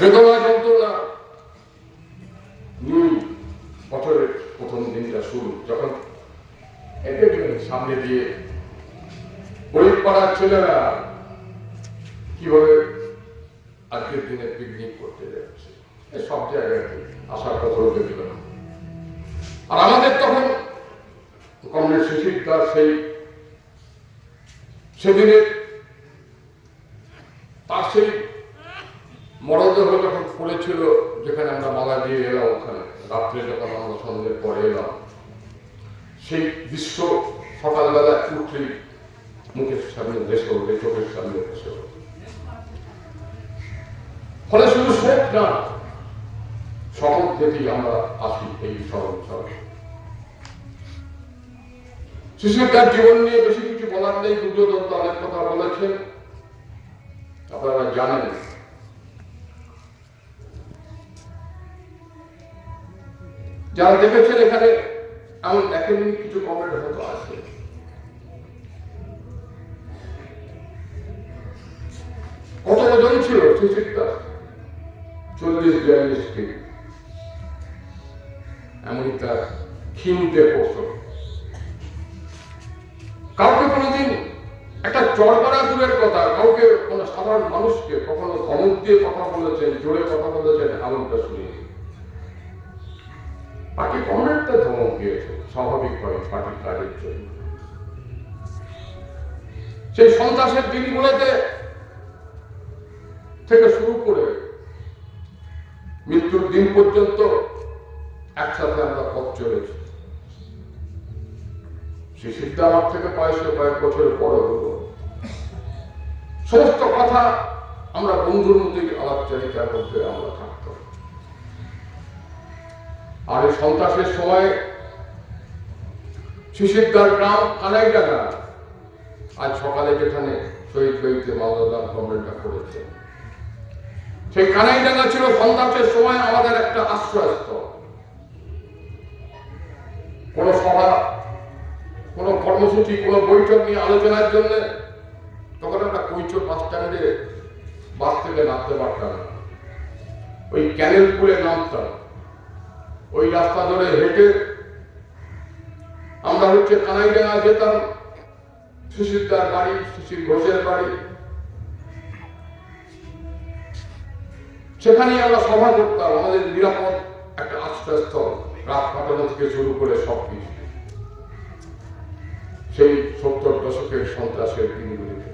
বেদনা যন্ত্রণা নিয়ে বছরের প্রথম দিনটা শুরু। যখন একে সামনে দিয়ে গরিব পাড়ার ছেলেরা কীভাবে আজকের দিনে পিকনিক করতে যাচ্ছে সব জায়গায় আসার কথা দেখল না। আর আমাদের তখন কমরেড দাস সেই সেদিনের, তার সেই মরদেহ যখন পড়েছিল যেখানে আমরা মালা দিয়ে এলাম ওখানে। রাত্রে যখন আমরা সন্ধ্যের পরে এলাম, সেই দৃশ্য সকালবেলা উঠলেই মুখের সামনে ভেসে ওঠে, চোখের সামনে ভেসে ওঠে। ফলে শুধু শোক না, শপথ দেখেই আমরা আসি এই স্মরণ স্মরণ শিশুর তার জীবন নিয়ে বেশি কিছু বলার নেই, দুর্যোধন তো অনেক কথা বলেছেন। আপনারা জানেন যারা দেখেছেন এখানে এমন দেখেননি কিছু কমেন্ট হয়তো আছে। কত ওজন ছিল? শিশুরটা চল্লিশ বিয়াল্লিশ কেজি তার কাউকে কোনোদিন একটা চড়বাড়া দূরের কথা, কাউকে কোনো সাধারণ মানুষকে কখনো ধমক দিয়ে কথা বলেছেন, জোরে কথা বলেছেন, এমনটা শুনি পার্টি কমরেডটা ধমক দিয়েছে স্বাভাবিকভাবে পার্টির কাজের জন্য। সেই সন্ত্রাসের দিনগুলোতে থেকে শুরু করে মৃত্যুর দিন পর্যন্ত একসাথে আমরা পথ চলেছি। শিশিরটা আমার থেকে বয়সে কয়েক বছরের পরে হলো। সমস্ত কথা আমরা বন্ধুর মধ্যে আলাপচারিতার মধ্যে আমরা থাকতাম আর এই সন্ত্রাসের সময় শিশিরদার গ্রাম কানাইডাঙ্গা আজ সকালে যেখানে শহীদ শহীদে মালদাদার কমেন্টটা করেছে। সেই কানাইডাঙ্গা ছিল সন্ত্রাসের সময় আমাদের একটা আশ্রয়স্থল। কোন সভা, কোন কর্মসূচি, কোন বৈঠক নিয়ে আলোচনার জন্য তখন আমরা কৈচর বাস স্ট্যান্ডে বাস থেকে নামতে পারতাম ওই ক্যানেল পুলে নামতাম। ওই রাস্তা ধরে হেঁটে আমরা হচ্ছে কানাইডাঙ্গা যেতাম, সুশীলদার বাড়ি, সুশীল ঘোষের বাড়ি। সেখানেই আমরা সভা করতাম, আমাদের নিরাপদ একটা আশ্রয়স্থল, রাত কাটানো থেকে শুরু করে সব কিছু। সেই সত্তর দশকের সন্ত্রাসের দিনগুলিতে।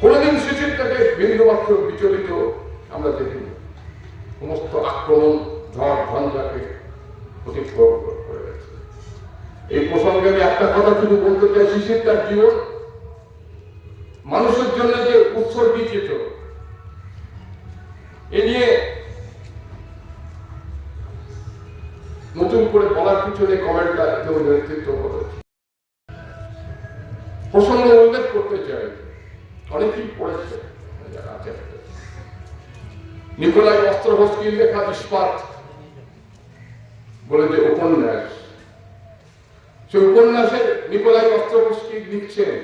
কোনোদিন থেকে বিন্দুমাত্র বিচলিত আমরা দেখিনি। সমস্ত আক্রমণ, ঝড়, ঝঞ্ঝাকে অতিক্রম করে গেছে। এই প্রসঙ্গে আমি একটা কথা শুধু বলতে চাই, শিশির তার জীবন। মানুষের জন্য যে উৎসর্গীকৃত এ নিয়ে নতুন করে বলার পিছনে কমেন্টটা কেউ নেতৃত্ব করেছে প্রসঙ্গ উল্লেখ করতে চাই, অনেকেই পড়েছে যারা আছে। নিকোলাই অস্ত্রভস্কির লেখা ইস্পাত বলে যে উপন্যাস। সে উপন্যাসে নিকোলাই অস্ত্রভস্কি লিখছেন,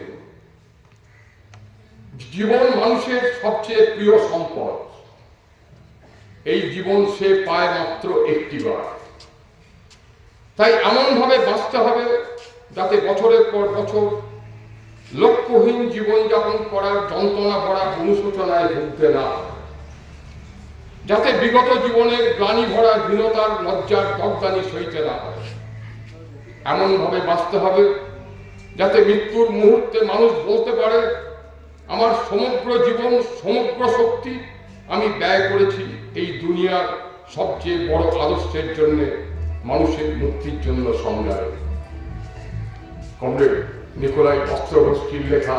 জীবন মানুষের সবচেয়ে প্রিয় সম্পদ। এই জীবন সে পায় মাত্র একটিবার তাই এমন ভাবে বাঁচতে হবে যাতে বছরের পর বছর লক্ষ্যহীন জীবনযাপন করার যন্ত্রণা ভরা অনুশোচনায় ভুগতে না হয়। যাতে বিগত জীবনের গ্লানি ভরা হীনতার, লজ্জার দগদানি সইতে না হয়। এমন ভাবে বাঁচতে হবে, যাতে মৃত্যুর মুহূর্তে মানুষ বলতে পারে, আমার সমগ্র জীবন, সমগ্র শক্তি আমি ব্যয় করেছি এই দুনিয়ার সবচেয়ে বড় আদর্শের জন্য, মানুষের মুক্তির জন্য সংগ্রামে। কমরেড নিকোলাই অস্ত্রভস্কির লেখা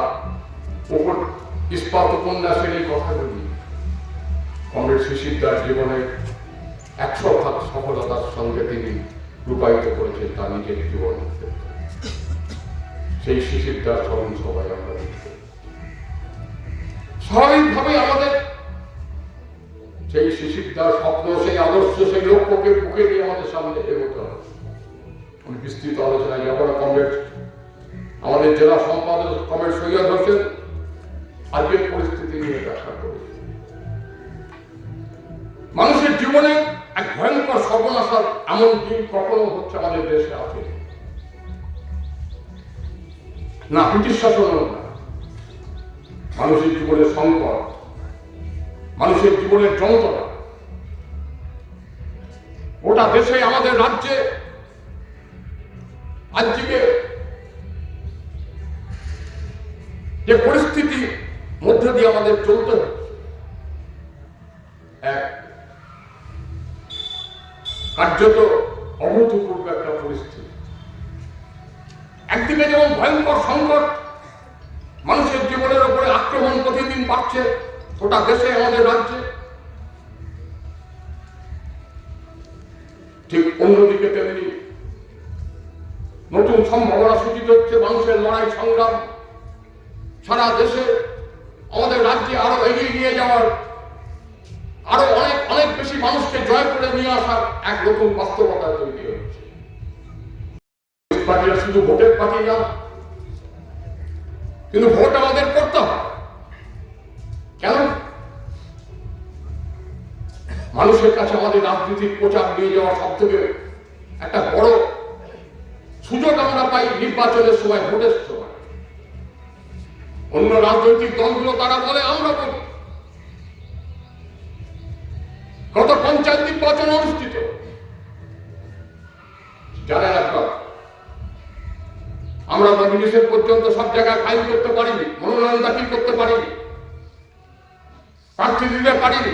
ওপর ইস্পাত উপন্যাসের এই কথাগুলি কমরেড শিশিরদার জীবনের একশো ভাগ সফলতার সঙ্গে তিনি রূপায়িত করেছেন তার নিজের জীবন। সেই শিশিরদার স্মরণ সবাই আমরা স্বাভাবিকভাবে আমাদের সেই শিশিরদার স্বপ্ন, সেই আদর্শ, সেই লক্ষ্যকে বুকে নিয়ে আমাদের সামনে এগোতে হবে। আমি বিস্তৃত আলোচনায় যাব না কমরেড আমাদের জেলা সম্পাদক কমরেড সৈয়দ হোসেন আজকের পরিস্থিতি নিয়ে ব্যাখ্যা করেছে জীবনে এক ভয়ঙ্কর সর্বনাশার এমন দিন কখনো হচ্ছে আমাদের দেশে আছে না। ব্রিটিশ শাসনও না। মানুষের জীবনের সংকট, মানুষের জীবনের যন্ত্রণা। গোটা দেশে, আমাদের রাজ্যে, আজকে যে পরিস্থিতি মধ্যে দিয়ে আমাদের চলতে কার্যত অভূতপূর্ব একটা পরিস্থিতি। একদিকে যেমন ভয়ঙ্কর সংকট, মানুষের জীবনের উপরে আক্রমণ প্রতিদিন বাড়ছে, গোটা দেশে, আমাদের রাজ্যে। ঠিক অন্যদিকে তেমনি নতুন সম্ভাবনা সূচিত হচ্ছে মানুষের লড়াই সংগ্রাম। সারা দেশে, আমাদের রাজ্যে আরও এগিয়ে নিয়ে যাওয়ার আরও অনেক অনেক বেশি মানুষকে জয় করে নিয়ে আসার এক নতুন বাস্তবতা তৈরি হচ্ছে পার্টিরা শুধু ভোটের পার্টি না, কিন্তু ভোট আমাদের করতে হবে। কেন? মানুষের কাছে আমাদের রাজনীতির প্রচার নিয়ে যাওয়া সব থেকে একটা বড় সুযোগ আমরা পাই নির্বাচনের সময়, ভোটের সময়। অন্য রাজনৈতিক দলগুলো তারা বলে, আমরা বলি গত পঞ্চায়েত নির্বাচন অনুষ্ঠিত। জানেন আপনার আমরা নমিনেশন পর্যন্ত সব জায়গায় ফাইল করতে পারিনি, মনোনয়ন দাখিল করতে পারিনি, প্রার্থী দিতে পারিনি,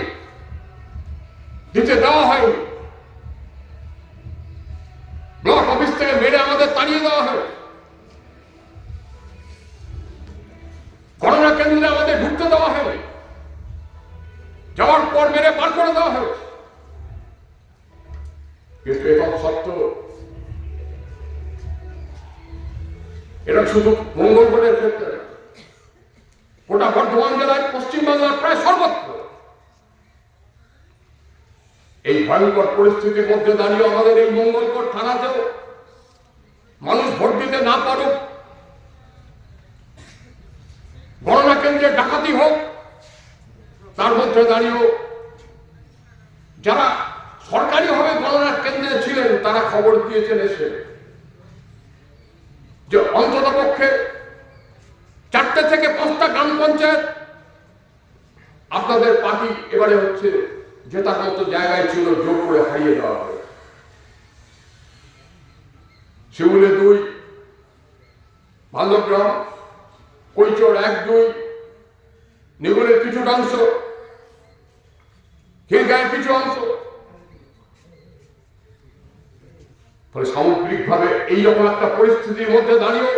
দিতে দেওয়া হয়নি। পর মেরে পার করে দেওয়া হয়েছে কিন্তু এটা সত্য। এটা শুধু মঙ্গলগড়ের ক্ষেত্রে গোটা বর্ধমান জেলায় পশ্চিমবাংলার প্রায় সর্বত্র। এই ভয়ঙ্কর পরিস্থিতির মধ্যে দাঁড়িয়ে আমাদের এই মঙ্গলকর থানাতেও মানুষ ভোট দিতে না পারুক, গণনা কেন্দ্রে ডাকাতি হোক, তার মধ্যে দাঁড়িয়েও যারা সরকারিভাবে গণনার কেন্দ্রে ছিলেন, তারা খবর দিয়েছেন এসে যে অন্তত পক্ষে চারটে থেকে পাঁচটা গ্রাম পঞ্চায়েত, আপনাদের পার্টি এবারে হচ্ছে জেতার মতো জায়গায় ছিল যোগ করে হারিয়ে দেওয়া হবে শিউলে দুই ভাল্যগ্রাম কৈচর এক দুই নিগুলের কিছুটা অংশ খিলগাঁয়ের কিছু অংশ ফলে সামগ্রিকভাবে এইরকম একটা পরিস্থিতির মধ্যে দাঁড়িয়েও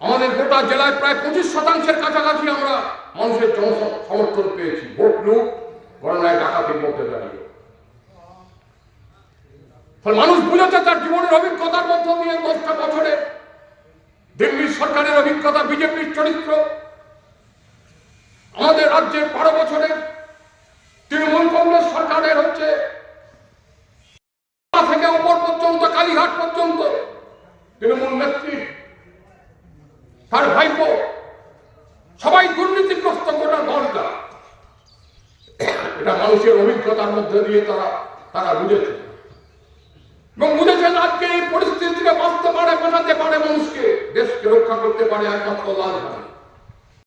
আমাদের গোটা জেলায় প্রায় পঁচিশ শতাংশের কাছাকাছি আমরা মানুষের সমর্থন পেয়েছি, ভোট লুট, গণনায় ডাকাতির মধ্যে দাঁড়িয়ে। ফলে মানুষ বুঝেছে তার জীবনের অভিজ্ঞতার মধ্য দিয়ে দশটা বছরে দিল্লির সরকারের অভিজ্ঞতা, বিজেপির চরিত্র। আমাদের রাজ্যের বারো বছরে তৃণমূল কংগ্রেস সরকারের হচ্ছে কালীঘাট পর্যন্ত তৃণমূল নেত্রী, তার ভাইপো, সবাই দুর্নীতিগ্রস্ত গোটা দলটা। এটা মানুষের অভিজ্ঞতার মধ্যে দিয়ে তারা তারা বুঝেছে। এবং বুঝেছেন আজকে এই পরিস্থিতি থেকে বাঁচতে পারে বাঁচাতে পারে মানুষকে, দেশকে রক্ষা করতে পারে একমাত্র লাল ভাই